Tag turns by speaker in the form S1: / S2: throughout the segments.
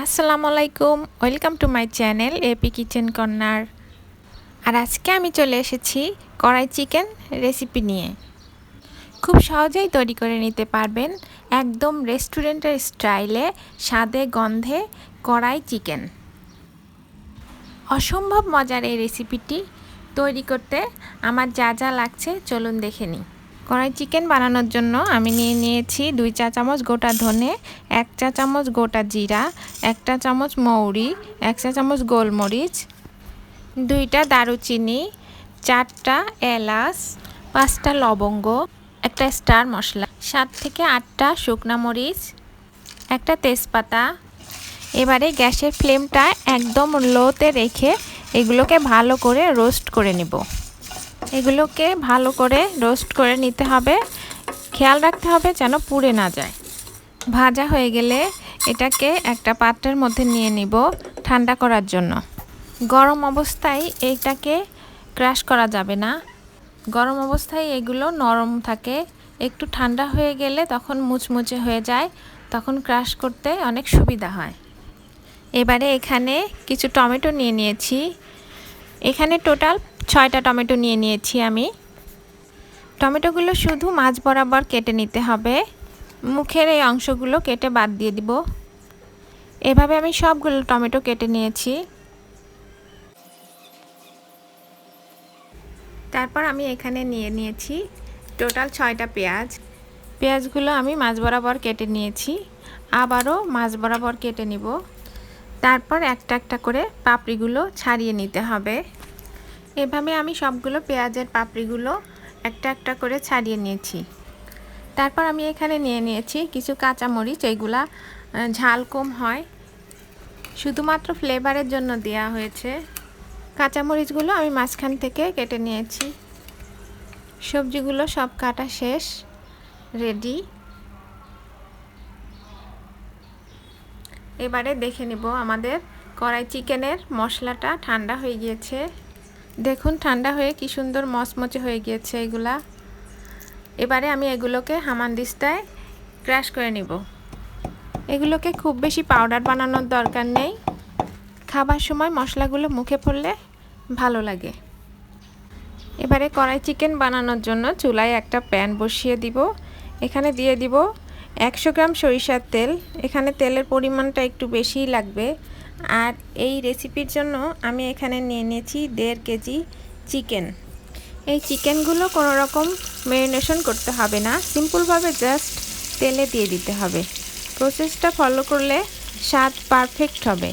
S1: আসসালামু আলাইকুম welcome to my channel AP kitchen corner. আর আজকে আমি চলে এসেছি কড়াই চিকেন রেসিপি নিয়ে। খুব সহজেই তৈরি করে নিতে পারবেন একদম রেস্টুরেন্টের স্টাইলে স্বাদে গন্ধে কড়াই চিকেন। অসম্ভব মজার এই রেসিপিটি তৈরি করতে আমার যা যা লাগছে চলুন দেখে নিই। কড়াই চিকেন বানানোর জন্য আমি নিয়ে নিয়েছি দুই চা চামচ গোটা ধনে, এক চা চামচ গোটা জিরা একটা চামচ মৌরি, এক চা চামচ গোলমরিচ, দুইটা দারুচিনি, চারটা এলাচ, পাঁচটা লবঙ্গ, একটা স্টার মশলা, সাত থেকে আটটা শুকনা মরিচ, একটা তেজপাতা। এবারে গ্যাসের ফ্লেমটা একদম লোতে রেখে এগুলোকে ভালো করে রোস্ট করে নেব। এগুলোকে ভালো করে রোস্ট করে নিতে হবে। খেয়াল রাখতে হবে যেন পুড়ে না যায়। ভাজা হয়ে গেলে এটাকে একটা পাত্রের মধ্যে নিয়ে নিব ঠান্ডা করার জন্য। গরম অবস্থায় এইটাকে ক্রাশ করা যাবে না। গরম অবস্থায় এগুলো নরম থাকে। একটু ঠান্ডা হয়ে গেলে তখন মুচমুচে হয়ে যায়, তখন ক্রাশ করতে অনেক সুবিধা হয়। এবারে এখানে কিছু টমেটো নিয়ে নিয়েছি। এখানে টোটাল ছয়টা টমেটো নিয়ে নিয়েছি আমি। টমেটোগুলো শুধু মাছ বরাবর কেটে নিতে হবে। মুখের এই অংশগুলো কেটে বাদ দিয়ে দিব। এভাবে আমি সবগুলো টমেটো কেটে নিয়েছি। তারপর আমি এখানে নিয়ে নিয়েছি টোটাল ছয়টা পেঁয়াজ। পেঁয়াজগুলো আমি মাছ বরাবর কেটে নিয়েছি। আবারও মাছ বরাবর কেটে নিব। তারপর একটা একটা করে পাপড়িগুলো ছাড়িয়ে নিতে হবে। এভাবে আমি সবগুলো পেঁয়াজের পাপড়িগুলো একটা একটা করে ছাড়িয়ে নিয়েছি। তারপর আমি এখানে নিয়ে নিয়েছি কিছু কাঁচামরিচ এইগুলা ঝাল কম হয়। শুধুমাত্র ফ্লেভারের জন্য দেয়া হয়েছে। কাঁচামরিচগুলো আমি মাঝখান থেকে কেটে নিয়েছি। সবজিগুলো সব কাটা শেষ, রেডি। এবারে দেখে নিব আমাদের কড়াই চিকেনের মশলাটা ঠান্ডা হয়ে গিয়েছে। দেখুন, ঠান্ডা হয়ে কি সুন্দর মচমচে হয়ে গিয়েছে এগুলা। এবারে আমি এগুলোকে হামানদিস্তায় ক্র্যাশ করে নিব। এগুলোকে খুব বেশি পাউডার বানানোর দরকার নেই। খাবার সময় মশলাগুলো মুখে পড়লে ভালো লাগে। এবারে কড়াই চিকেন বানানোর জন্য চুলায় একটা প্যান বসিয়ে দিব। এখানে দিয়ে দিব একশো গ্রাম সরিষার তেল। এখানে তেলের পরিমাণটা একটু বেশিই লাগবে। আর এই রেসিপির জন্য আমি এখানে নিয়ে নিয়েছি দেড় কেজি চিকেন। এই চিকেনগুলো কোনো রকম ম্যারিনেশন করতে হবে না সিম্পলভাবে জাস্ট তেলে দিয়ে দিতে হবে। প্রসেসটা ফলো করলে স্বাদ পারফেক্ট হবে।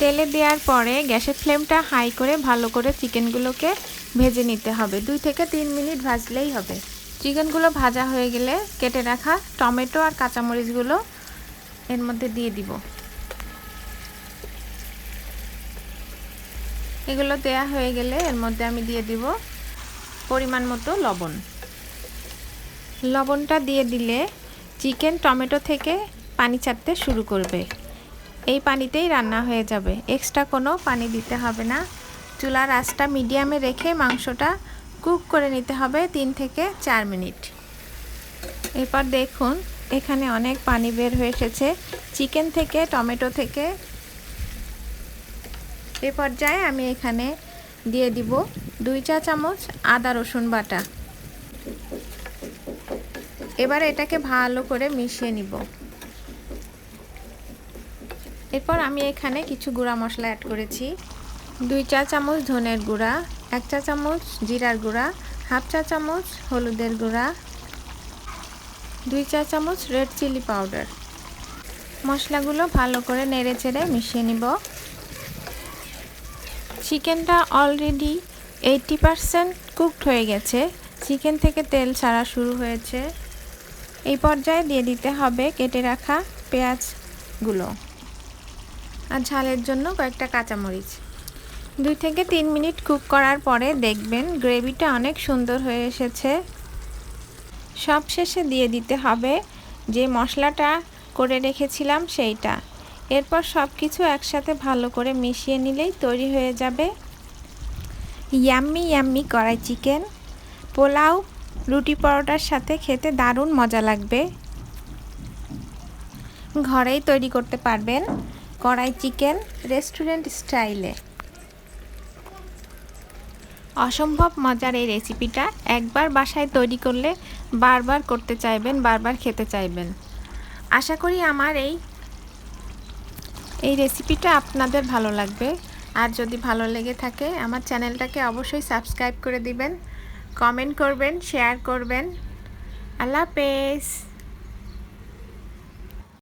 S1: তেলে দেওয়ার পরে গ্যাসের ফ্লেমটা হাই করে ভালো করে চিকেনগুলোকে ভেজে নিতে হবে। দুই থেকে তিন মিনিট ভাজলেই হবে। চিকেনগুলো ভাজা হয়ে গেলে কেটে রাখা টমেটো আর কাঁচামরিচগুলো এর মধ্যে দিয়ে দিব। এগুলো দেয়া হয়ে গেলে এর মধ্যে আমি দিয়ে দিব পরিমাণ মতো লবণ। লবণটা দিয়ে দিলে চিকেন টমেটো থেকে পানি ছাড়তে শুরু করবে। এই পানিতেই রান্না হয়ে যাবে। এক্সট্রা কোনো পানি দিতে হবে না। চুলার আঁচটা মিডিয়ামে রেখে মাংসটা কুক করে নিতে হবে তিন থেকে চার মিনিট। এরপর দেখুন, এখানে অনেক পানি বের হয়ে এসেছে। চিকেন থেকে টমেটো থেকে এ পর্যায়ে আমি এখানে দিয়ে দিব দুই চা চামচ আদা রসুন বাটা। এবার এটাকে ভালো করে মিশিয়ে নিব। এরপর আমি এখানে কিছু গুঁড়া মশলা অ্যাড করেছি। দুই চা চামচ ধনের গুঁড়া, এক চা চামচ জিরার গুঁড়া, হাফ চা চামচ হলুদের গুঁড়া, দুই চা চামচ রেড চিলি পাউডার। মশলাগুলো ভালো করে নেড়ে চেড়ে মিশিয়ে নিব। চিকেনটা অলরেডি এইটি পারসেন্ট কুকড হয়ে গেছে। চিকেন থেকে তেল ছাড়া শুরু হয়েছে। এই পর্যায়ে দিয়ে দিতে হবে কেটে রাখা পেঁয়াজগুলো আর ঝালের জন্য কয়েকটা কাঁচামরিচ। দুই থেকে তিন মিনিট কুক করার পরে দেখবেন গ্রেভিটা অনেক সুন্দর হয়ে এসেছে। সব শেষে দিয়ে দিতে হবে যে মশলাটা করে রেখেছিলাম সেইটা। এরপর সব কিছু একসাথে ভালো করে মিশিয়ে নিলেই তৈরি হয়ে যাবে ইয়াম্মি ইয়াম্মি কড়াই চিকেন। পোলাও, রুটি পরোটার সাথে খেতে দারুণ মজা লাগবে। ঘরেই তৈরি করতে পারবেন কড়াই চিকেন রেস্টুরেন্ট স্টাইলে। অসম্ভব মজার এই রেসিপিটা একবার বাসায় তৈরি করলে বারবার করতে চাইবেন, বারবার খেতে চাইবেন। আশা করি আমার এই এই রেসিপিটা আপনাদের ভালো লাগবে। আর যদি ভালো লেগে থাকে, আমার চ্যানেলটাকে অবশ্যই সাবস্ক্রাইব করে দিবেন কমেন্ট করবেন শেয়ার করবেন। আল্লাহ হাফেজ।